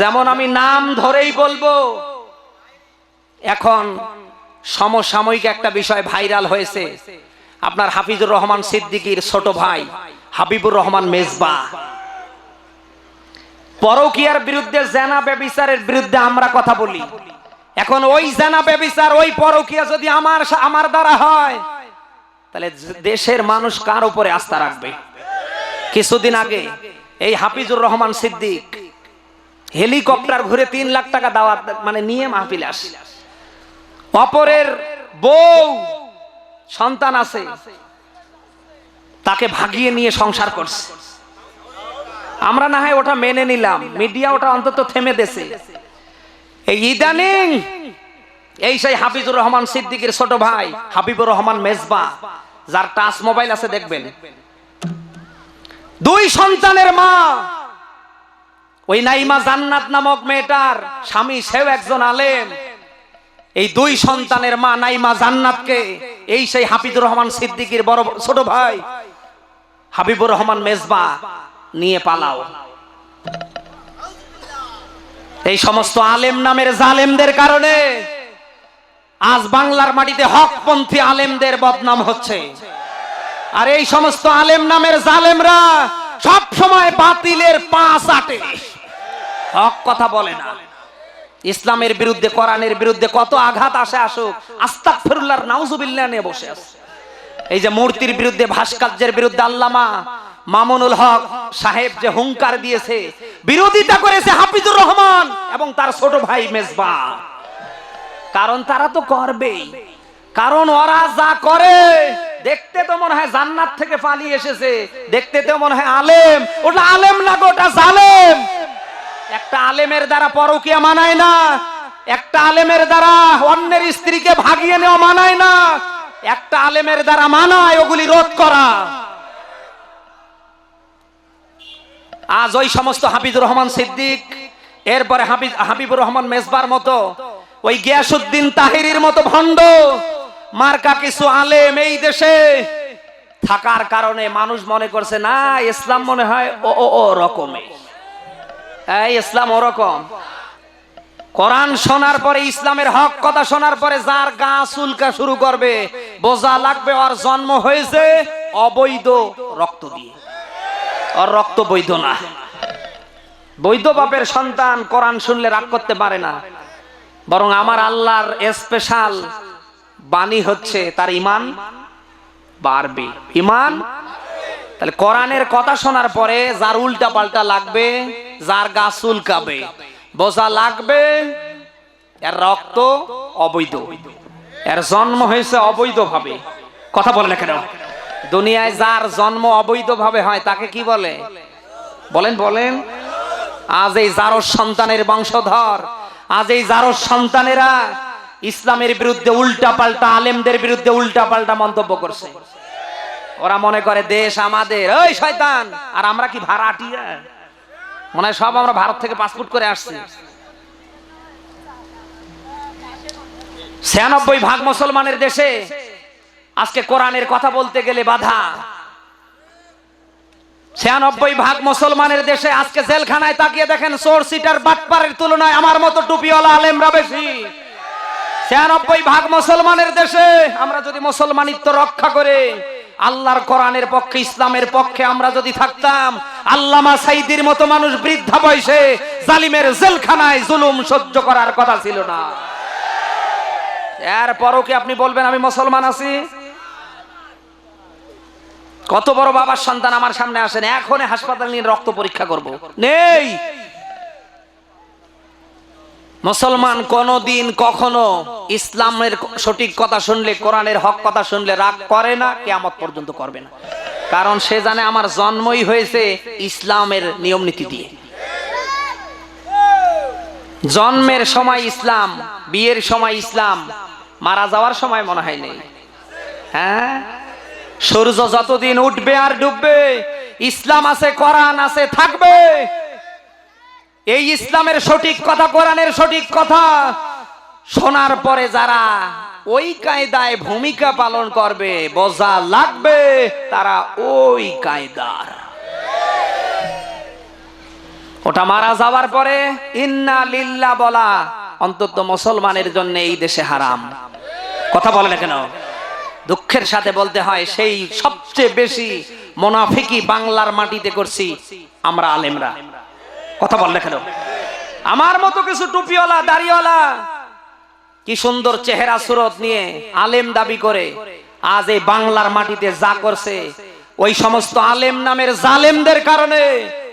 যেমন আমি নাম ধরেই বলব, এখন সমসাময়িক একটা বিষয় ভাইরাল হয়েছে। আপনার হাফিজুর রহমান সিদ্দিকীর ছোট ভাই, হাবিবুর রহমান মেজবা। পরকিয়ার বিরুদ্ধে জেনা ব্যবিচারের বিরুদ্ধে আমরা কথা বলি। এখন ওই জেনা ব্যবিচার, ওই পরকিয়া যদি আমার আমার দ্বারা হয়, তাহলে দেশের মানুষ কার উপরে আস্থা রাখবে? কিছুদিন আগে এই হাফিজুর রহমান সিদ্দিক হেলিকপ্টার ঘুরে তিন লাখ টাকা দাওয়াত মানে নিয়ে মাহফিলে আসে। অপরের বউ, সন্তান আছে, তাকে ভাগিয়ে নিয়ে সংসার করছে। আমরা না হয় ওটা মেনে নিলাম, মিডিয়া ওটা অন্তত থেমে দেছে। এই ইদানিং, এই সেই হাফিজুর রহমান সিদ্দিকের ছোট ভাই, হাবিবুর রহমান মেজবা, যার টাচ মোবাইল আছে, দেখবেন। দুই সন্তানের মা ওই নাইমা জান্নাত নামক মেয়েটার স্বামী, সেও একজন আলেম। এই দুই সন্তানের মা নাইমা জান্নাতকে, এই সেই হাফিজুর রহমান সিদ্দিকীর বড় ছোট ভাই হাবিবুর রহমান মেজবা নিয়ে পালাও। এই সমস্ত আলেম নামের জালেমদের কারণে আজ বাংলার মাটিতে হকপন্থী আলেমদের বদনাম হচ্ছে। আর এই সমস্ত আলেম নামের জালেমরা সব সময় বাতিলের পাঁচ আটে। হক কথা বলে না। ইসলামের বিরুদ্ধে, কোরআনের বিরুদ্ধে কত আঘাত আসে আসুক আস্তাক ফিরুল্লাহর নাউজুবিল্লাহ নিয়ে বসে আছে। এই যে মূর্তির বিরুদ্ধে, ভাস্কর্যের বিরুদ্ধে আল্লামা মামুনুল হক সাহেব যে হুঙ্কার দিয়েছে, বিরোধিতা করেছে হাফিজুর রহমান এবং তার ছোট ভাই মেজবা। কারণ তারা তো করবেই। কারণ ওরা যা করে, দেখতে তো মনে হয় জান্নাত থেকে পালিয়ে এসেছে, দেখতে তো মনে হয় আলেম। ওটা আলেম না গো ওটা জালেম। একটা আলেমের দ্বারা পরকিয়া মানায় না, একটা আলেমের দ্বারা অন্যের স্ত্রীকে ভাগিয়ে নেওয়া মানায় না, একটা আলেমের দ্বারা মানায় ওগুলি রোধ করা। আজ ওই সমস্ত হাফিজুর রহমান সিদ্দিক, এরপরে হাফিজ হাবিবুর রহমান মেজবার মতো, ওই গিয়াসুদ্দিন তাহিরির মতো ভণ্ড, মার্কা কিছু আলেম এই দেশে থাকার কারণে মানুষ মনে করছে, না, ইসলাম মনে হয় ও ও ও রকমে এই ইসলাম ওরকম। কোরআন শোনার পরে, ইসলামের হক কথা শোনার পরে যার গা চুলকা শুরু করবে, বোঝা লাগবে ওর জন্ম হয়েছে অবৈধ রক্ত দিয়ে। ওর রক্ত বৈধ না। বৈধ বাপের সন্তান কোরআন শুনলে রাগ করতে পারে না। বরং আমার আল্লাহর স্পেশাল বাণী হচ্ছে, তার ইমান বাড়বে। ইমান? তাহলে কোরআনের কথা শোনার পরে যার উল্টা পাল্টা লাগবে যার গা চুলকাবে। বোঝা লাগবে, এর রক্ত অবৈধ। এর জন্ম হয়েছে অবৈধ ভাবে কথা বলে না কেন দুনিয়ায় যার জন্ম অবৈধ ভাবে হয়, তাকে কি বলে? বলেন বলেন। আজ এই জারস সন্তানের বংশধর, আজ এই জারস সন্তানেরা ইসলামের বিরুদ্ধে উল্টা পাল্টা আলেমদের বিরুদ্ধে উল্টা পাল্টা মন্তব্য করছে। ওরা মনে করে, দেশ আমাদের। ওই শয়তান! আর আমরা কি ভাড়াটিয়া? মনে হয় সব আমরা ভারত থেকে পাসপোর্ট করে আসছি। ছিয়ানব্বই ভাগ মুসলমানের দেশে আজকে কোরআনের কথা বলতে গেলে বাধা। ছিয়ানব্বই ভাগ মুসলমানের দেশে আজকে জেলখানায় তাকিয়ে দেখেন চোর সিটার বাটপারের তুলনায় আমার মতো টুপিওয়ালা আলেমরা বেশি। ছিয়ানব্বই ভাগ মুসলমানের দেশে আমরা যদি মুসলমানিত্ব রক্ষা করে, আল্লাহর কোরআনের পক্ষে, ইসলামের পক্ষে আমরা যদি থাকতাম আল্লামা সাইদির মতো মানুষ বৃদ্ধা বয়সে জালিমের জেলখানায় জুলুম সহ্য করার কথা ছিল না। এরপরও কি আপনি বলবেন আমি মুসলমান আছি? কত বড় বাবার সন্তান আমার সামনে আসেন এখন হাসপাতাল নিয়ে রক্ত পরীক্ষা করব। নেই! মুসলমান কোনদিন কখনো ইসলামের সঠিক কথা শুনলে, কোরআনের হক কথা শুনলে রাগ করে না, কেয়ামত পর্যন্ত করবে না। কারণ সে জানে আমার জন্মই হয়েছে ইসলামের নিয়ম নীতি দিয়ে। জন্মের সময় ইসলাম, বিয়ের সময় ইসলাম, মারা যাওয়ার সময় মনে হয় নেই। হ্যাঁ? সূর্য যতদিন উঠবে আর ডুববে, ইসলাম আছে, কোরআন আছে, থাকবে। এই ইসলামের সঠিক কথা, কোরআনের সঠিক কথা শোনার পরে যারা ওই কায়দায় ভূমিকা পালন করবে, বোঝা লাগবে তারা ওই কায়দার। ওটা মারা যাওয়ার পরে ইন্না লিল্লা বলা অন্তত মুসলমানের জন্য এই দেশে হারাম। কথা বলে না কেন? দুঃখের সাথে বলতে হয়, সেই সবচেয়ে বেশি মোনাফিকি বাংলার মাটিতে করছি আমরা আলেমরা। কথা বল না কেন আমার মতো কিছু টুপিওয়ালা, দাড়িওয়ালা, কি সুন্দর চেহারা সুরত নিয়ে আলেম দাবি করে, আজ এই বাংলার মাটিতে যা করছে, ওই সমস্ত আলেম নামের জালেমদের কারণে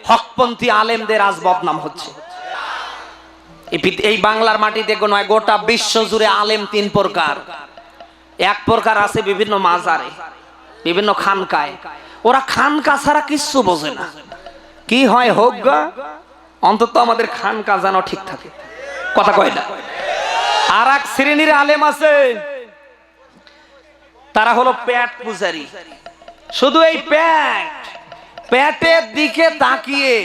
হকপন্থী আলেমদের আজ বদনাম হচ্ছে। এই বাংলার মাটিতে নয় গোটা বিশ্ব জুড়ে আলেম তিন প্রকার। এক প্রকার আছে বিভিন্ন মাজারে, বিভিন্ন খানকায়। ওরা খানকা ছাড়া কিচ্ছু বোঝে না। কি হয় হোক গা অন্তত আমাদের খানকা যেন ঠিক থাকে। কথা কয় না। আর এক শ্রেণির আলেম আছে। তারা হলো প্যাট পূজারি। শুধু এই প্যাট। প্যাটের দিকে তাকিয়ে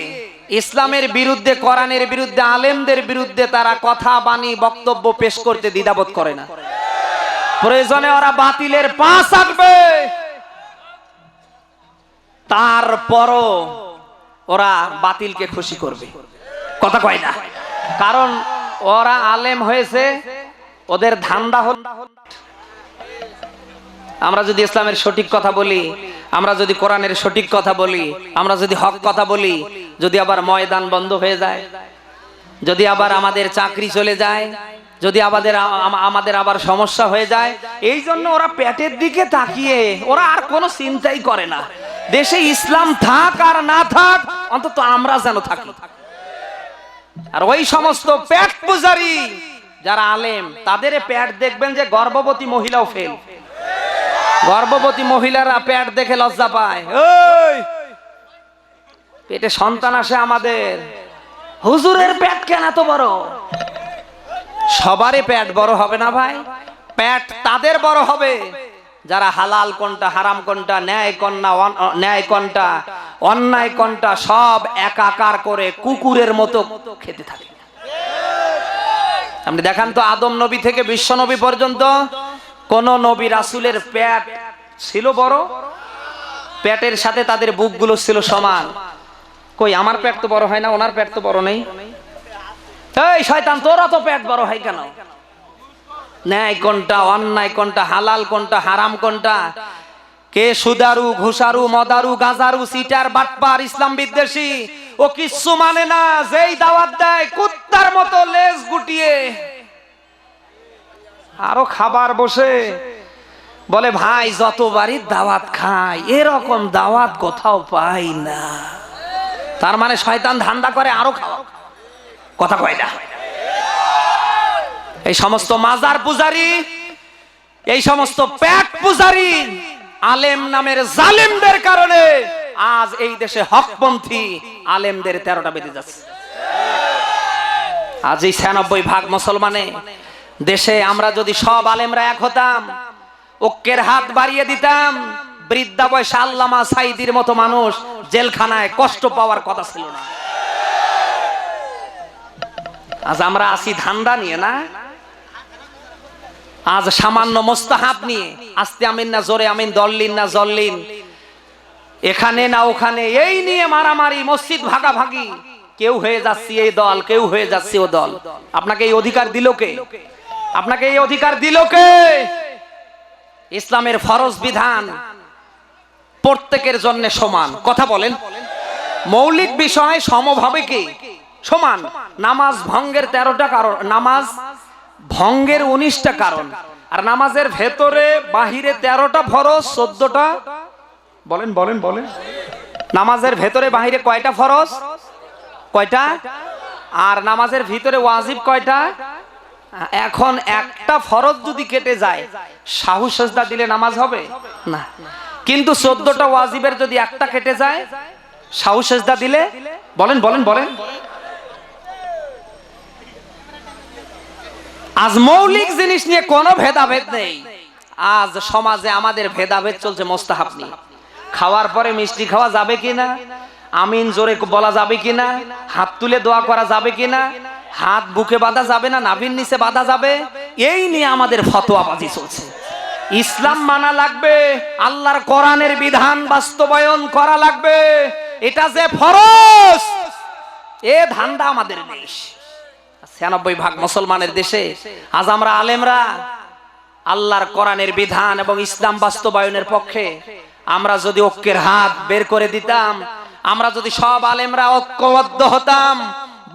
ইসলামের বিরুদ্ধে, কোরআনের বিরুদ্ধে, আলেমদের বিরুদ্ধে তারা কথা, বাণী, বক্তব্য পেশ করতে দ্বিধাবোধ করে না। প্রয়োজনে ওরা বাতিলের পাশ আঁকবে। তারপরও ওরা বাতিলকে খুশি করবে। কথা কয় না। কারণ ওরা আলেম হয়েছে, ওদের ধান্দা হল আমরা যদি ইসলামের সঠিক কথা বলি, আমরা যদি কোরআনের সঠিক কথা বলি, আমরা যদি হক কথা বলি, যদি আবার ময়দান বন্ধ হয়ে যায়, যদি আবার আমাদের চাকরি চলে যায়, যদি আমাদের আমাদের আবার সমস্যা হয়ে যায়, এই জন্য ওরা পেটের দিকে তাকিয়ে, ওরা আর কোনো চিন্তাই করে না। দেশে ইসলাম থাক আর না থাক, অন্তত আমরা যেন থাকি। আর ওই সমস্ত পেট পূজারি যারা আলেম, তাদের পেট দেখবেন যে গর্ভবতী মহিলাও ফেল গর্ভবতী মহিলারা পেট দেখে লজ্জা পায়। পেটে সন্তান আসে আমাদের। হুজুরের পেট কেন এত বড়? সবারই পেট বড় হবে না ভাই। পেট তাদের বড় হবে। যারা হালাল কোনটা, হারাম কোনটা, ন্যায় কন্যা ন্যায় কোনটা, অন্যায় কোনটা, সব একাকার করে কুকুরের মতো খেতে থাকে। আপনি দেখান তো আদম নবী থেকে বিশ্ব নবী পর্যন্ত কোন নবী রাসুলের প্যাট ছিল বড়? প্যাটের সাথে তাদের বুকগুলো ছিল সমান। কই, আমার পেট তো বড় হয় না, ওনার পেট তো বড় নেই? এই, শয়তান, তোরা তো পেট বড় হয় কেন? ন্যায় কোনটা, অন্যায় কোনটা, হালাল কোনটা, হারাম কোনটা? কে সুদারু, ঘুষারু, মদারু, গাজারু, সিটার, বাটপার, ইসলাম বিদ্বেষী, ও কিচ্ছু মানে না, যেই দাওয়াত দেয় কুত্তার মতো লেজ গুটিয়ে। আরও খাবার বসে, বলে, ভাই, যতবারই দাওয়াত খাই, এরকম দাওয়াত কোথাও পাই না। তার মানে শয়তান ধান্দা করে, আরও খাওয়া কথা কয় না। এই সমস্ত মাজার পূজারি, এই সমস্ত পেট পূজারি, আলেম নামের জালেমদের কারণে আজ এই দেশে হকপন্থী আলেমদের তেরোটা বেঁধে যাচ্ছে। আজ এই ছিয়ানব্বই ভাগ মুসলমানে দেশে আমরা যদি সব আলেমরা এক হতাম ঐক্যের হাত বাড়িয়ে দিতাম, বৃদ্ধা বয়সে আল্লামা সাইদির মতো মানুষ জেলখানায় কষ্ট পাওয়ার কথা ছিল না। আজ আমরা আসি ধান্দা নিয়ে না? আজ সামান্য মোস্তাহাব নিয়ে। আস্তে আমিন না, জোরে আমিন, দল্লিন না, জল্লিন। এখানে না ওখানে, এই নিয়ে মারামারি, মসজিদ ভাগাভাগি। কেউ হয়ে যাচ্ছি এই দল, কেউ হয়ে যাচ্ছে ও দল। আপনাকে এই অধিকার দিল কে? আপনাকে এই অধিকার দিল কে? ইসলামের ফরজ বিধান প্রত্যেকের জন্য সমান। কথা বলেন। মৌলিক বিষয় সমভাবে কি? সমান। নামাজ ভঙ্গের তেরোটা কারণ নামাজ ভঙ্গের উনিশটা কারণ। আর নামাজের ভেতরে, বাহিরে তেরোটা ফরজ, চোদ্দটা বলেন বলেন বলেন। নামাজের ভেতরে, বাহিরে কয়টা ফরজ? কয়টা? আর নামাজের ভিতরে ওয়াজিব কয়টা? এখন একটা ফরজ যদি কেটে যায়, সাহু সেজদা দিলে নামাজ হবে? না। কিন্তু চোদ্দটা ওয়াজিবের যদি একটা কেটে যায়, সাহু সেজদা দিলে বলেন বলেন বলেন। আজ মৌলিক জিনিস নিয়ে কোনো ভেদাভেদ নেই। আজ সমাজে আমাদের ভেদাভেদ চলছে মোস্তাহাব নিয়ে। খাওয়ার পরে মিষ্টি খাওয়া যাবে কিনা? আমিন জোরে বলা যাবে কিনা? হাত তুলে দোয়া করা যাবে কিনা? হাত বুকে বাঁধা যাবে না? নাভির নিচে বাঁধা যাবে? এই নিয়ে আমাদের ফতোয়াবাজি চলছে। ইসলাম মানা লাগবে, আল্লাহর কোরআনের বিধান বাস্তবায়ন করা লাগবে। এটা যে ফরজ, এ ধান্দা আমাদের দেশ। ছিয়ানব্বই ভাগ মুসলমানের দেশে। আজ আমরা আলেমরা আল্লাহর কোরআনের বিধান এবং ইসলাম বাস্তবায়নের পক্ষে আমরা যদি ঐক্যের হাত বের করে দিতাম, আমরা যদি সব আলেমরা ঐক্যবদ্ধ হতাম,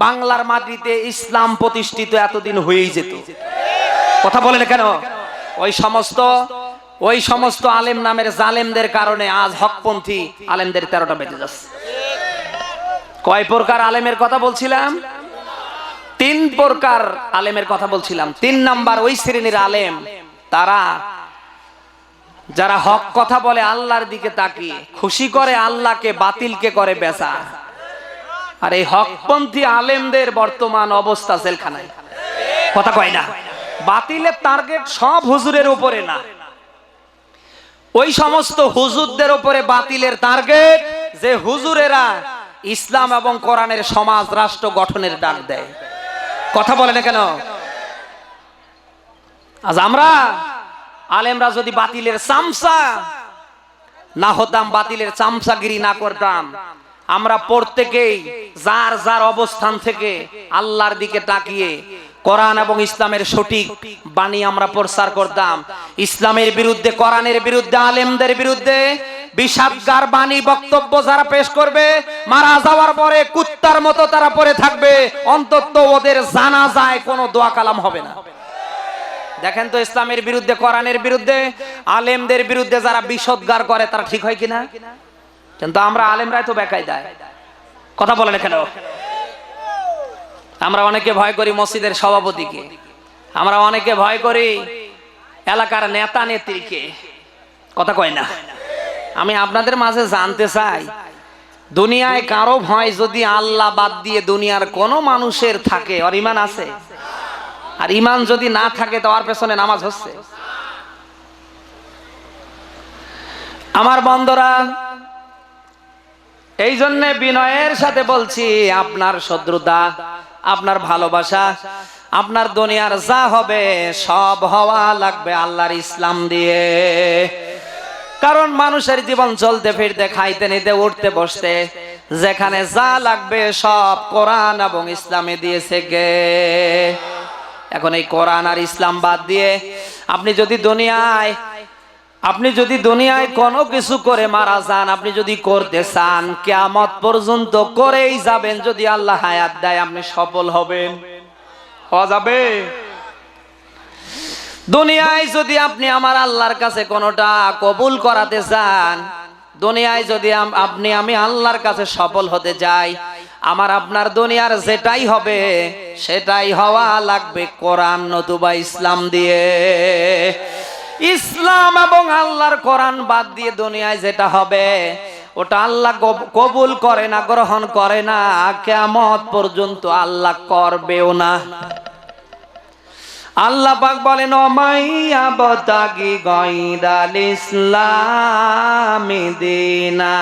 বাংলার মাটিতে ইসলাম প্রতিষ্ঠিত এতদিন হয়েই যেত। কথা বলেন কেন? ওই সমস্ত ওই সমস্ত আলেম নামের জালেমদের কারণে আজ হকপন্থী আলেমদের তেরোটা বেঁচে যাচ্ছে। কয় প্রকার আলেমের কথা বলছিলাম? তিন প্রকার আলেমের কথা বলছিলাম। তিন নাম্বার ওই শ্রেণির আলেম, তারা যারা হক কথা বলে আল্লাহর দিকে তাকিয়ে, খুশি করে আল্লাহকে, বাতিলকে করে বেচা। আর এই হকপন্থী আলেমদের বর্তমান অবস্থা জেলখানায়। কথা কয় না। বাতিলের টার্গেট সব হুজুরের উপরে না। ওই সমস্ত হুজুরদের উপরে বাতিলের টার্গেট যে হুজুরেরা ইসলাম এবং কোরআনের সমাজ, রাষ্ট্র গঠনের ডাক দেয়। কথা বলে না কেন? আজ আমরা আলেমরা যদি বাতিলের চামচা না হতাম বাতিলের চামচাগিরি না করতাম, আমরা প্রত্যেকেই যার যার অবস্থান থেকে আল্লাহর দিকে তাকিয়ে কোরআন এবং ইসলামের সঠিক বাণী আমরা প্রচার করতাম। ইসলামের বিরুদ্ধে, কোরআনের বিরুদ্ধে, আলেমদের বিরুদ্ধে বিষাদগার বাণী, বক্তব্য যারা পেশ করবে, মারা যাওয়ার পরে কুত্তার মতো তারা পড়ে থাকবে, অন্তত ওদের জানা যায়, কোনো দোয়া কালাম হবে না। দেখেন তো ইসলামের বিরুদ্ধে, কোরআনের বিরুদ্ধে, আলেমদের বিরুদ্ধে যারা বিষদগার করে, তারা ঠিক হয় কিনা? কিন্তু আমরা আলেমরাই তো বেকায় দেয় কথা বলেন কেন আমরা অনেকে ভয় করি মসজিদের সভাপতিকে। আমরা অনেকে ভয় করি এলাকার নেতা নেত্রীকে। কথা কয় না। আমি আপনাদের মাঝে জানতে চাই, দুনিয়ায় কারও ভয় যদি আল্লাহ বাদ দিয়ে দুনিয়ার কোনো মানুষের থাকে আর ইমান আছে? আর ইমান যদি না থাকে, তো আর পেছনে নামাজ হচ্ছে। আমার বন্ধরা এই জন্যে বিনয়ের সাথে বলছি, আপনার শত্রুতা আপনার ভালোবাসা, আপনার দুনিয়ার যা হবে সব হওয়া লাগবে আল্লাহর ইসলাম দিয়ে। কারণ মানুষের জীবন চলতে ফিরতে, খাইতে নিতে, উঠতে বসতে, যেখানে যা লাগবে সব কোরআন এবং ইসলামে দিয়েছে গে। এখন এই কোরআন আর ইসলাম বাদ দিয়ে আপনি যদি দুনিয়ায় আপনি যদি দুনিয়ায় কোনো কিছু করে মারা যান, আপনি যদি করতে চান, কেয়ামত পর্যন্ত করেই যাবেন। যদি আল্লাহ হায়াত দেয়, আপনি সফল হবেন। হওয়া যাবে? দুনিয়ায় যদি আপনি আমার আল্লাহর কাছে কোনোটা কবুল করাতে চান, দুনিয়ায় যদি আপনি আমি আল্লাহর কাছে সফল হতে যাই, আমার আপনার দুনিয়ার যেটাই হবে, সেটাই হওয়া লাগবে কোরআন নতুবা ইসলাম দিয়ে। ইসলাম এবং আল্লাহর কোরআন বাদ দিয়ে দুনিয়ায় যেটা হবে, ওটা আল্লাহ কবুল করে না, গ্রহণ করে না কেমত পর্যন্ত আল্লাহ করবেও না। আল্লাহ পাক বলেন অমাইয়া বতাগি গয়দাল ইসলামি দিনা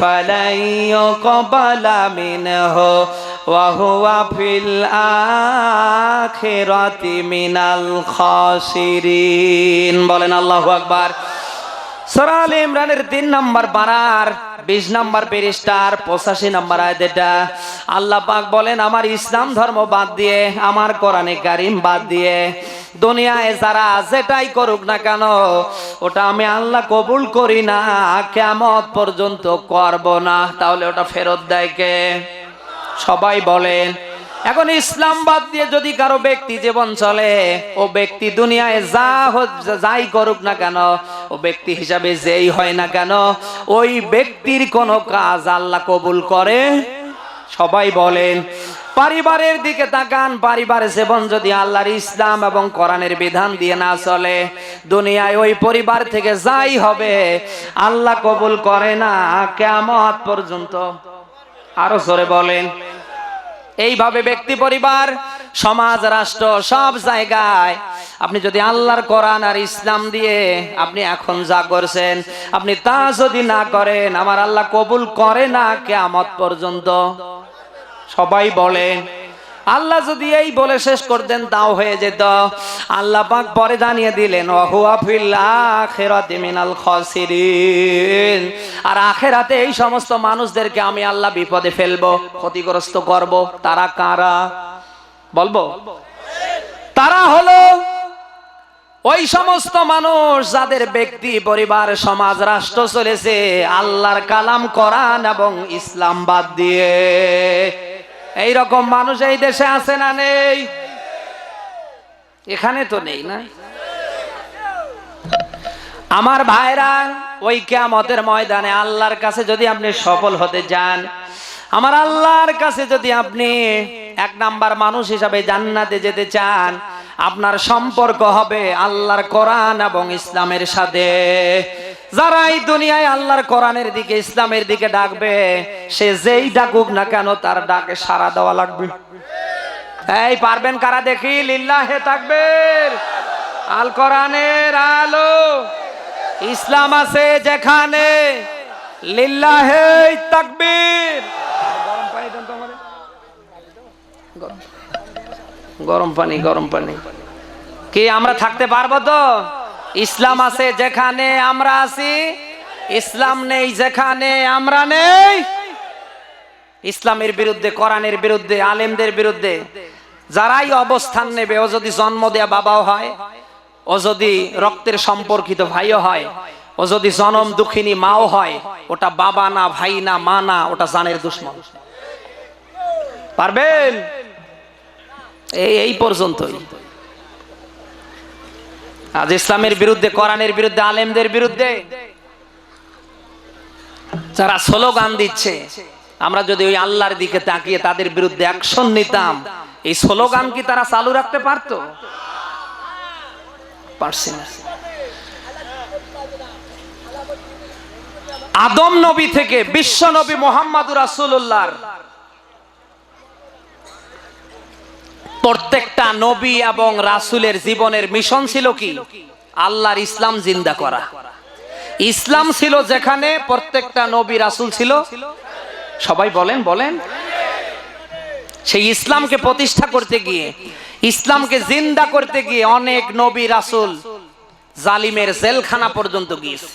ফালাইয় কবালা মিনহু, ওয়া হুয়া ফিল আখিরাতি মিনাল খাসিরিন। বলেন আল্লাহু আকবার। সূরা আলে ইমরানের তিন নম্বর বারার বিশ নাম্বার পেরিস্টার পঁচাশি নাম্বার আয়াত এটা আল্লাহ পাক বলেন, আমার ইসলাম ধর্ম বাদ দিয়ে, আমার কোরআনে কারিম বাদ দিয়ে, দুনিয়ায় যারা যেটাই করুক না কেন, ওটা আমি আল্লাহ কবুল করি না কেমত পর্যন্ত করব না। তাহলে ওটা ফেরত দেয় কে? সবাই বলেন। এখন ইসলাম বাদ দিয়ে যদি কারও ব্যক্তি জীবন চলে, ও ব্যক্তি দুনিয়ায় যা যাই করুক না কেন, ও ব্যক্তি হিসাবে যেই হয় না কেন, ওই ব্যক্তির কোনো কাজ আল্লাহ কবুল করে? সবাই বলেন, পরিবারের দিকে তাকান পরিবারের জীবন যদি আল্লাহর ইসলাম এবং কোরআনের বিধান দিয়ে না চলে, দুনিয়ায় ওই পরিবার থেকে যাই হবে, আল্লাহ কবুল করে না কেমত পর্যন্ত। আরও জোরে বলেন এইভাবে ব্যক্তি, পরিবার, সমাজ, রাষ্ট্র, সব জায়গায় আপনি যদি আল্লাহর কোরআন আর ইসলাম দিয়ে আপনি এখন যা করছেন, আপনি তা যদি না করেন, আমার আল্লাহ কবুল করে না কেয়ামত পর্যন্ত। সবাই বলেন আল্লাহ যদি এই বলে শেষ করতেন তাও হয়ে যেত। আল্লাহ পাক পরে জানিয়ে দিলেন মিনাল খাসিরিন। আর আখেরাতে এই সমস্ত মানুষদেরকে আমি আল্লাহ বিপদে ফেলব, ক্ষতিগ্রস্ত করব। তারা কারা? বলব? তারা হলো ওই সমস্ত মানুষ যাদের ব্যক্তি, পরিবার, সমাজ, রাষ্ট্র চলেছে, আল্লাহর কালাম কোরআন এবং ইসলাম বাদ দিয়ে। এই রকম মানুষ এই দেশে আছে না নেই? এখানে তো নেই না। আমার ভাইরা, ওই কেয়ামতের ময়দানে আল্লাহর কাছে যদি আপনি সফল হতে যান, আমার আল্লাহর কাছে যদি আপনি এক নাম্বার মানুষ হিসাবে জান্নাতে যেতে চান আপনার সম্পর্ক হবে আল্লাহর কোরআন এবং ইসলামের সাথে। যারা এই দুনিয়ায় আল্লাহর কোরআনের দিকে, ইসলামের দিকে ডাকবে, সে যেই ডাকুক না কেন তার ডাকে সাড়া দেওয়া লাগবে। এই পারবেন কারা দেখি? লিল্লাহে থাকবে আল কোরআনের আলো। ইসলাম আছে যেখানে। লিল্লাহে তাকবীর। গরম পানি। গরম। গরম পানি গরম পানি। কি আমরা থাকতে পারব তো? ইসলাম আছে যেখানে আমরা আছি, ইসলাম নেই যেখানে আমরা নেই। ইসলামের বিরুদ্ধে, কোরআনের বিরুদ্ধে, আলেমদের বিরুদ্ধে যারাই অবস্থান নেবে, ও যদি জন্ম দেয়া বাবাও হয়, ও যদি রক্তের সম্পর্কিত ভাইও হয়, ও যদি জনম দুঃখিনী মাও হয়, ওটা বাবা না, ভাই না, মা না, ওটা জানের দুশ্মন। পারবেন? এই পর্যন্তই। আজ ইসলামের বিরুদ্ধে, কোরআনের বিরুদ্ধে, আলেমদের বিরুদ্ধে যারা স্লোগান দিচ্ছে, আমরা যদি ওই আল্লাহর দিকে তাকিয়ে তাদের বিরুদ্ধে অ্যাকশন নিতাম, এই স্লোগান কি তারা চালু রাখতে পারতো? আদম নবী থেকে বিশ্ব নবী মোহাম্মদ রাসুল্লাহর প্রত্যেকটা নবী এবং রাসুলের জীবনের মিশন ছিল কি? আল্লাহর ইসলাম জিন্দা করা। ইসলাম ছিল যেখানে প্রত্যেকটা নবী রাসুল ছিল। সবাই বলেন বলেন। সেই ইসলামকে প্রতিষ্ঠা করতে গিয়ে, ইসলামকে জিন্দা করতে গিয়ে অনেক নবী রাসুল জালিমের জেলখানা পর্যন্ত গিয়েছে।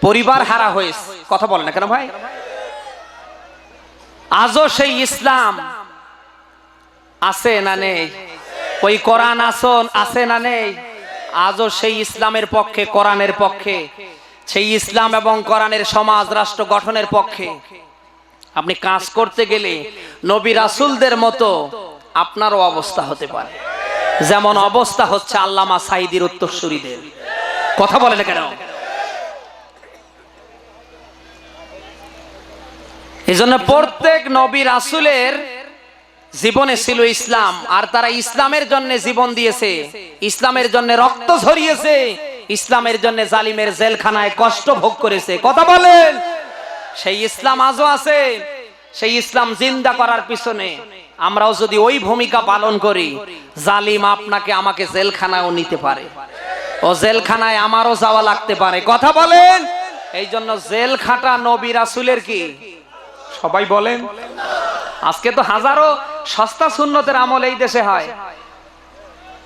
পরিবার হারা হয়েছে। কথা বলেন কেন ভাই? আজও সেই ইসলাম আছে না নেই? ওই কোরআন আসন আছে না নেই? আজও সেই ইসলামের পক্ষে, কোরআনের পক্ষে, সেই ইসলাম এবং কোরআনের সমাজ, রাষ্ট্র গঠনের পক্ষে। আপনি কাজ করতে গেলে নবী রাসুলদের মতো আপনারও অবস্থা হতে পারে। যেমন অবস্থা হচ্ছে আল্লামা সাইদির উত্তরসূরিদের। কথা বলে না কেন? এই জন্য প্রত্যেক নবী রাসুলের জীবনে ছিল ইসলাম, আর তারা ইসলামের জন্য জীবন দিয়েছে। ইসলামের জন্য রক্ত ঝরিয়েছে। ইসলামের জন্য জালিমের জেলখানায় কষ্ট ভোগ করেছে। কথা বলেন। সেই ইসলাম আজও আছে। সেই ইসলাম জিন্দা করার পিছনে আমরাও যদি ওই ভূমিকা পালন করি, জালিম আপনাকে আমাকে জেলখানায়ও নিতে পারে। ও জেলখানায় আমারও যাওয়া লাগতে পারে। কথা বলেন। এই জন্য জেল খাটা নবী রাসুলের কি? সবাই বলেন। আজকে তো হাজারো সস্তা সুন্নতের আমল এই দেশে হয়।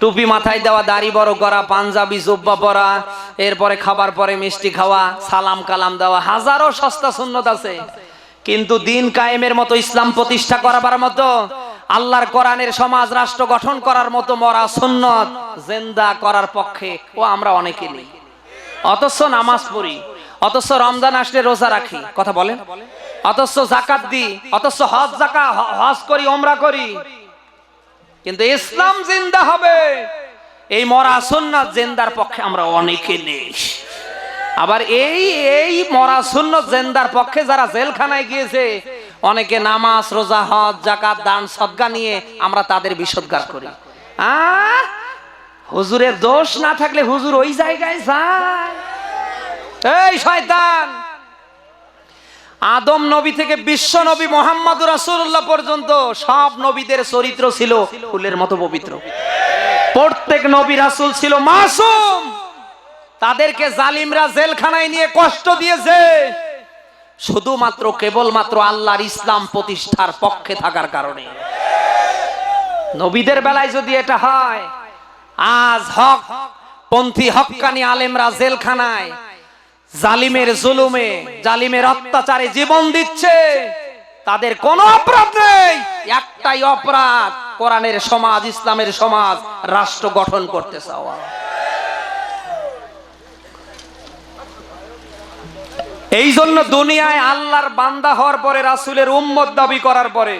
টুপি মাথায় দেওয়া, দাড়ি বড় করা, পাঞ্জাবি, জুব্বা পরা, এরপরে খাবার পরে মিষ্টি খাওয়া, সালাম কালাম দেওয়া, হাজারো সস্তা সুন্নত আছে। কিন্তু দিন কায়েমের মতো ইসলাম প্রতিষ্ঠা করাবার মতো, আল্লাহর কোরআনের সমাজ রাষ্ট্র গঠন করার মতো মরা সুন্নত জেন্দা করার পক্ষে, ও আমরা অনেকে নেই। অথচ নামাজ পড়ি, অথচ রমজান আসলে রোজা রাখি। কথা বলেন? অথচ জাকাত দিই অথচ হজ জাকা হজ করি ওমরা করি। কিন্তু ইসলাম জিন্দা হবে। এই মরা সুন্নাত জিন্দার পক্ষে আমরা অনেকে নেই। আবার এই এই মরা সুন্নত জেন্দার পক্ষে যারা জেলখানায় গিয়েছে, অনেকে নামাজ, রোজা, হজ, জাকাত, দান, সদ্গা নিয়ে আমরা তাদের বিসৎকার করি? হুজুরের দোষ না থাকলে হুজুর ওই জায়গায় যায়। এই শয়তান! আদম নবী থেকে বিশ্ব নবী মোহাম্মদ রাসূলুল্লাহ পর্যন্ত সব নবীদের চরিত্র ছিল ফুলের মতো পবিত্র। প্রত্যেক নবী রাসুল ছিল মাসুম। তাদেরকে জালিমরা জেলখানায় নিয়ে কষ্ট দিয়েছে। শুধুমাত্র, কেবলমাত্র আল্লাহর ইসলাম প্রতিষ্ঠার পক্ষে থাকার কারণে। নবীদের বেলায় যদি এটা হয়, আজ হক, পন্থী হকানি আলেমরা জেলখানায় জালিমের জুলুমে, জালিমের অত্যাচারে জীবন দিচ্ছে। তাদের কোনো অপরাধ নেই। একটাই অপরাধ, কোরআনের সমাজ, ইসলামের সমাজ, রাষ্ট্র গঠন করতে চাওয়া। এই জন্য দুনিয়ায় আল্লাহর বান্দা হওয়ার পরে, রাসূলের উম্মত দাবি করার পরে,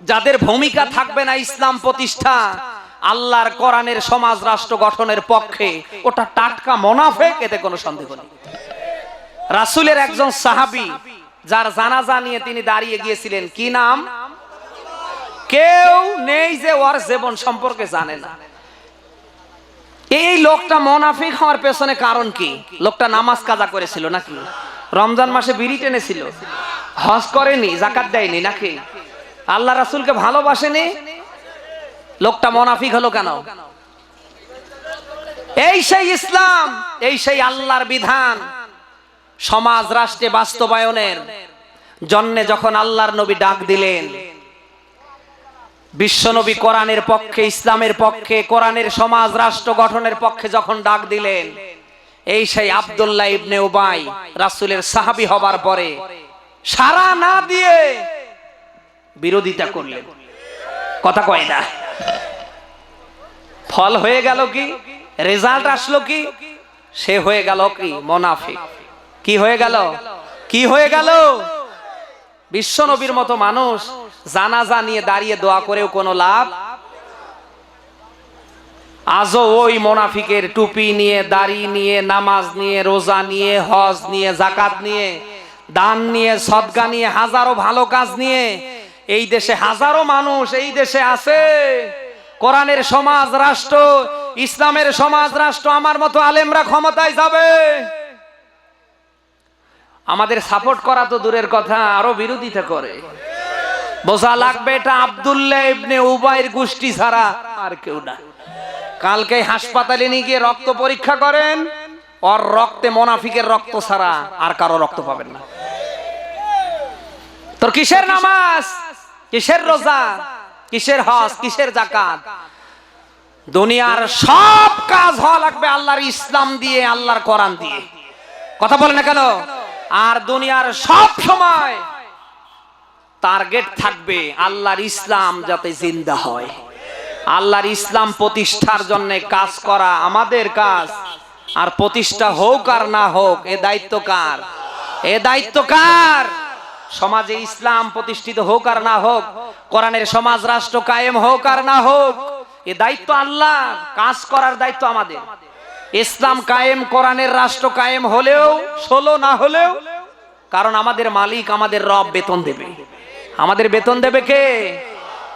যাদের ভূমিকা থাকবে না ইসলাম প্রতিষ্ঠা আল্লাহর কোরআনের সমাজ রাষ্ট্র গঠনের পক্ষে ওটা টাটকা মোনাফেক, এতে কোনো সন্দেহ নেই। রাসূলের একজন সাহাবী, যার জানাজা নিয়ে তিনি দাঁড়িয়ে গিয়েছিলেন, কি নাম? কেউ নেই যে ওর জীবন সম্পর্কে জানে না। এই লোকটা মোনাফিক হওয়ার পেছনে কারণ কি? লোকটা নামাজ কাজা করেছিল নাকি? রমজান মাসে বিড়ি টেনেছিল। হজ করেনি, জাকাত দেয়নি নাকি? আল্লাহ রাসুলকে ভালোবাসেনি? লোকটা মোনাফিক হলো কেন? এই সেই ইসলাম, এই সেই আল্লাহর বিধান। সমাজ রাষ্ট্রে বাস্তবায়নের জন্যে যখন আল্লাহর নবী ডাক দিলেন, বিশ্বনবী কোরআনের পক্ষে, ইসলামের পক্ষে, কোরআনের সমাজ রাষ্ট্র গঠনের পক্ষে যখন ডাক দিলেন, এই সেই আব্দুল্লাহ ইবনে উবাই রাসুলের সাহাবী হবার পরে সারা না দিয়ে বিরোধিতা করলেন। কথা কয় না? ফল হয়ে গেল কি? রেজাল্ট আসলো কি? সে হয়ে গেল কি? মোনাফিক। কি হয়ে গেল? কি হয়ে গেল? বিশ্ব নবীর মতো মানুষ জানাজা নিয়ে দাঁড়িয়ে দোয়া করেও কোনো লাভ? আজও ওই মোনাফিকের টুপি নিয়ে, দাড়ি নিয়ে, নামাজ নিয়ে, রোজা নিয়ে, হজ নিয়ে, জাকাত নিয়ে, দান নিয়ে, সদগা নিয়ে, হাজারো ভালো কাজ নিয়ে এই দেশে হাজারো মানুষ, এই দেশে আছে। কোরআনের সমাজ, রাষ্ট্র, ইসলামের সমাজ, রাষ্ট্র, আমার মতো আলেমরা ক্ষমতায় যাবে। আমাদের সাপোর্ট করা তো দূরের কথা, আরও বিরোধিতা করে। বোঝা লাগবে এটা আব্দুল্লাহ ইবনে উবাইর গোষ্ঠী ছাড়া আর কেউ না। কালকে হাসপাতালে নিয়ে গিয়ে রক্ত পরীক্ষা করেন, ওর রক্তে মোনাফিকের রক্ত ছাড়া আর কারও রক্ত পাবেন না। তোর কিসের নামাজ? কিসের রোজা? কিসের হজ? কিসের জাকাত? দুনিয়ার সব কাজ হওয়া লাগবে আল্লাহর ইসলাম দিয়ে আল্লাহর কোরআন দিয়ে। কথা বলে না কেন? আর দুনিয়ার সব সময় টার্গেট থাকবে আল্লাহর ইসলাম যাতে জিন্দা হয়। আল্লাহর ইসলাম প্রতিষ্ঠার জন্য কাজ করা আমাদের কাজ। আর প্রতিষ্ঠা হোক আর না হোক এ দায়িত্ব কার? এ দায়িত্ব কার? সমাজে ইসলাম প্রতিষ্ঠিত হোক আর না হোক, কোরআনের সমাজ রাষ্ট্র কায়েম হোক আর না হোক, এ দায়িত্ব আল্লাহ, কাজ করার দায়িত্ব আমাদের। ইসলাম কায়েম, কোরআনের রাষ্ট্র কায়েম হলেও, ষোলো না হলেও, কারণ আমাদের মালিক আমাদের রব বেতন দেবে। আমাদের বেতন দেবে কে?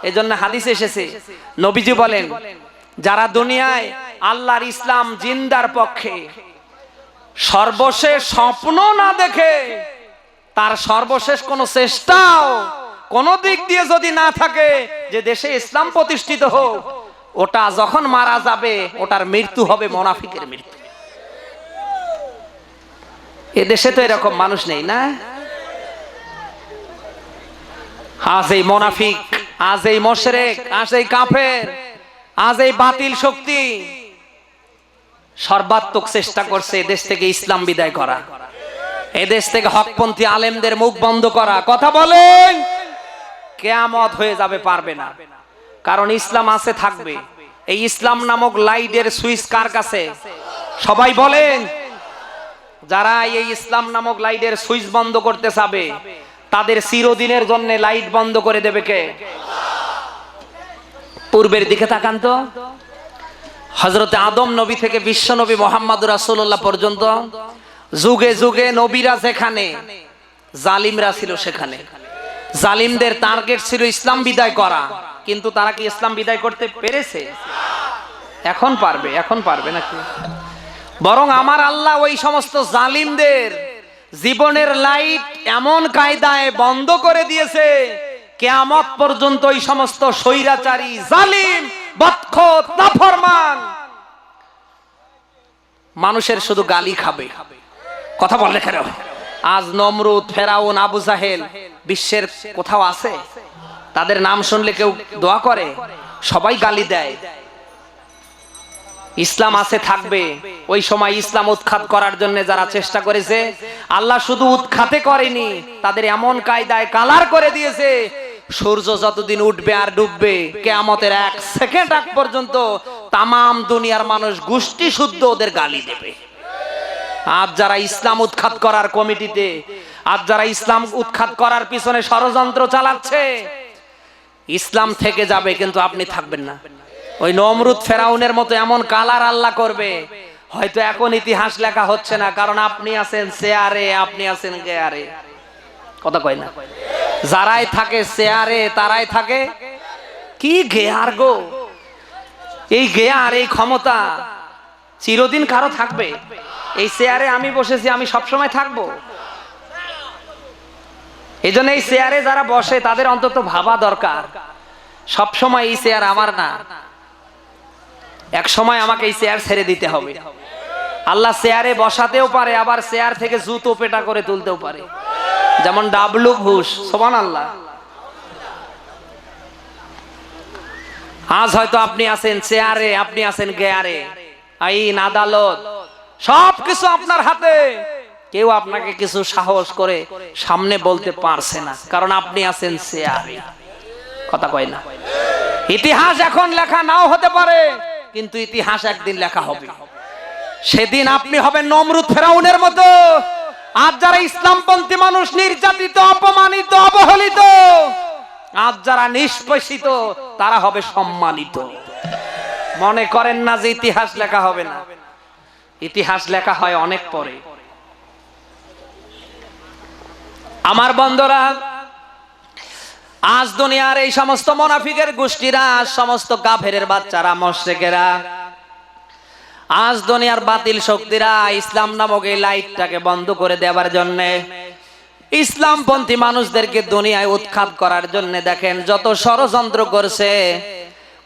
এজন্য হাদিস এসেছে, নবীজি বলেন, যারা দুনিয়ায় আল্লাহর ইসলাম জিন্দার পক্ষে, সর্বশেষ স্বপ্ন না দেখে তার সর্বশেষ কোন চেষ্টাও কোন দিক দিয়ে যদি না থাকে, যে দেশে ইসলাম প্রতিষ্ঠিত হোক, ওটা যখন মারা যাবে, ওটার মৃত্যু হবে মোনাফিকের মৃত্যু। এ দেশে তো এরকম মানুষ নেই না? আজ এই মোনাফিক, আজ এই মোশরেক, আজ এই কাফের, আজ এই বাতিল শক্তি সর্বাত্মক চেষ্টা করছে দেশ থেকে ইসলাম বিদায় করা। এদেশ থেকে হকপন্থী আলেমদের মুখ বন্ধ করা। কথা বলেন, কেয়ামত হয়ে যাবে, পারবে না। কারণ ইসলাম আছে, থাকবে। এই ইসলাম নামক লাইটের সুইচ কার কাছে? সবাই বলেন, যারা এই ইসলাম নামক লাইটের সুইচ বন্ধ করতে চাবে, তাদের চিরদিনের জন্য লাইট বন্ধ করে দেবে কে? পূর্বের দিকে তাকান তো। হজরতে আদম নবী থেকে বিশ্ব নবী মোহাম্মদ রাসুল্লাহ পর্যন্ত যুগে যুগে নবীরা যেখানে, জালিমরা ছিল সেখানে। জালিমদের টার্গেট ছিল ইসলাম বিদায় করা, কিন্তু তারা কি ইসলাম বিদায় করতে পেরেছে? এখন পারবে এখন পারবে নাকি? বরং আমার আল্লাহ ওই সমস্ত জালিমদের জীবনের লাইট এমন কায়দায় বন্ধ করে দিয়েছে, কেয়ামত পর্যন্ত ওই সমস্ত স্বৈরাচারী জালিম, বৎখত, নাফরমান মানুষের শুধু গালি খাবে। কথা বললে কেন আজ নমরুদ, ফেরাউন, আবু জাহেল বিশ্বের কোথাও আছে? তাদের নাম শুনলে কেউ দোয়া করে? সবাই গালি দেয়। ইসলাম আছে, থাকবে। ওই সময় ইসলাম উৎখাত করার জন্য যারা চেষ্টা করেছে, আল্লাহ শুধু উৎখাতে করেনি, তাদের এমন কায়দায় কালার করে দিয়েছে, সূর্য যতদিন উঠবে আর ডুববে, কেয়ামতের এক সেকেন্ড আগ পর্যন্ত তামাম দুনিয়ার মানুষ গোষ্ঠী শুদ্ধ ওদের গালি দেবে। আজ যারা ইসলাম উৎখাত করার কমিটিতে, আজ যারা ইসলাম উৎখাত করার পিছনে ষড়যন্ত্র চালাচ্ছে, ইসলাম থেকে যাবে কিন্তু আপনি থাকবেন না। ওই নমরুদ ফেরাউনের মতো এমন কালার আল্লাহ করবে, হয়তো এখন ইতিহাস লেখা হচ্ছে না, কারণ আপনি আছেন চেয়ারে আপনি আছেন গেয়ারে। কথা কয় না। যারাই থাকে চেয়ারে তারাই থাকে কি গেয়ার গো? এই গেয়ার, এই ক্ষমতা চিরদিন কারও থাকবে? এই চেয়ারে আমি বসেছি, আমি সবসময় থাকব। এই জন্য এই চেয়ারে যারা বসে, তাদের অন্তত ভাবা দরকার। সব সময় এই চেয়ার আমার না। এক সময় আমাকে এই চেয়ার ছেড়ে দিতে হবে। আল্লাহ চেয়ারে বসাতেও পারে, আবার চেয়ার থেকে জুতো পেটা করে তুলতেও পারে। যেমন ডাবলু ঘুষ সোমান আল্লাহ আজ হয়তো আপনি আছেন চেয়ারে আপনি আছেন গেয়ারে আইন, আদালত। সব কিছু আপনার হাতে। কেউ আপনাকে কিছু সাহস করে সামনে বলতে পারছে না, কারণ আপনি আছেন চেয়ারে কথা কয় না। ইতিহাস এখন লেখা নাও হতে পারে, কিন্তু ইতিহাস একদিন লেখা হবে। সেদিন আপনি হবেন নমরুদ ফেরাউনের মতো। আজ যারা ইসলামপন্থী মানুষ, নির্যাতিত, অপমানিত, অবহেলিত আজ যারা নিষ্পেষিত, তারা হবে সম্মানিত। মনে করেন না যে ইতিহাস লেখা হবে না। ইতিহাস লেখা হয় অনেক পরে। আমার বন্ধুরা, আজ দুনিয়ার এই সমস্ত মোনাফিকের গোষ্ঠীরা সমস্ত কাফেরের বাচ্চারা, মশেকেরা, আজ দুনিয়ার বাতিল শক্তিরা ইসলাম নামক এই লাইটটাকে বন্ধ করে দেওয়ার জন্য, ইসলামপন্থী মানুষদেরকে দুনিয়ায় উৎখাত করার জন্য দেখেন, যত ষড়যন্ত্র করছে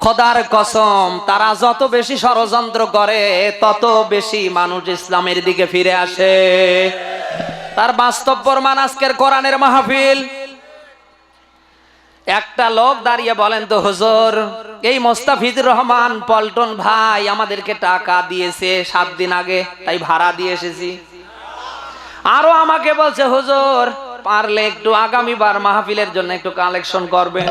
খোদার কসম, তারা যত বেশি ষড়যন্ত্র করে, তত বেশি মানুষ ইসলামের দিকে ফিরে আসে। তার বাস্তব প্রমাণ আজকের কোরআনের মাহফিল। একটা লোক দাঁড়িয়ে বলেন, তো হুজুর, এই মোস্তাফিজুর রহমান পল্টন ভাই আমাদেরকে টাকা দিয়েছে সাত দিন আগে, তাই ভাড়া দিয়ে এসেছি। আরও আমাকে বলছে, হুজুর, পারলে একটু আগামীবার মাহফিলের জন্য একটু কালেকশন করবেন।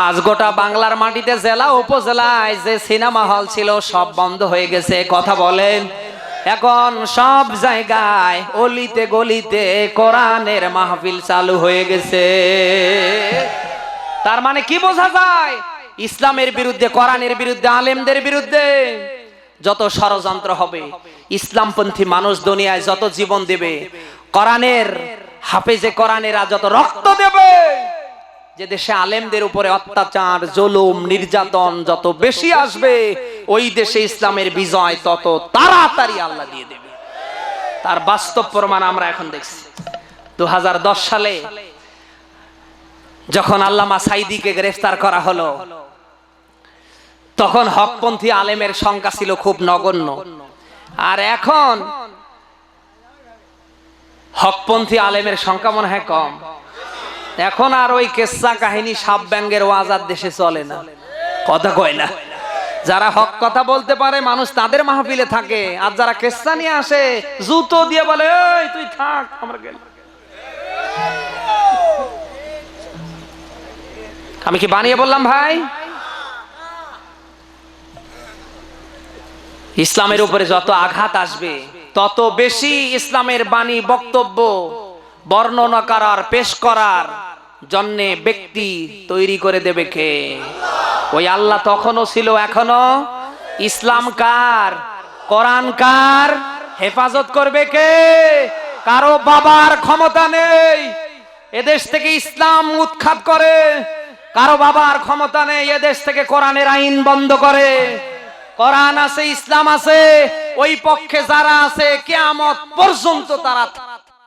আজ গোটা বাংলার মাটিতে জেলা, উপজেলায় যে সিনেমা হল ছিল, সব বন্ধ হয়ে গেছে। কথা বলেন। এখন সব জায়গায় অলিতে গলিতে কোরআনের মাহফিল চালু হয়ে গেছে। তার মানে কি বোঝা যায়? ইসলামের বিরুদ্ধে, কোরআনের বিরুদ্ধে, আলেমদের বিরুদ্ধে যত ষড়যন্ত্র হবে, ইসলামপন্থী মানুষ দুনিয়ায় যত জীবন দেবে, কোরআনের হাফেজে কোরআনেরা যত রক্ত দেবে যে দেশে আলেমদের উপরে অত্যাচার, জুলুম, নির্যাতন যত বেশি আসবে, ওই দেশে ইসলামের বিজয় তত তাড়াতাড়ি আল্লাহ দিয়ে দেবে। তার বাস্তব প্রমাণ আমরা এখন দেখছি। দু সালে যখন আল্লামা সাইদিকে গ্রেফতার করা হলো, তখন হকপন্থী আলেমের সংখ্যা ছিল খুব নগণ্য। আর এখন হকপন্থী আলেমের সংখ্যা মনে হয় কম। এখন আর ওই কেসা কাহিনী সাপ ব্যাঙ্গের ওয়াজার দেশে চলে না। কথা কয় না। যারা হক কথা বলতে পারে, মানুষ তাদের মাহফিলে থাকে। আর যারা কেসা নিয়ে আসে, জুতো দিয়ে বলে তুই থাক, আমরা গেল আমি কি বানিয়ে বললাম ভাই? ইসলামের উপরে যত আঘাত আসবে, তত বেশি ইসলামের বাণী বক্তব্য বর্ণনা করার পেশ করার জন্য ব্যক্তি তৈরি করে দেবে কে? ওই আল্লাহ তখনও ছিল এখনও ইসলাম কার? কোরআন কার? হেফাজত করবে কে? কারও বাবার ক্ষমতা নেই। এদেশ থেকে ইসলাম উৎখাত করে। কারও বাবার ক্ষমতা নেই, এদেশ থেকে কোরআনের আইন বন্ধ করে। কোরআন আছে, ইসলাম আছে। ওই পক্ষে যারা আছে, কেয়ামত পর্যন্ত তারা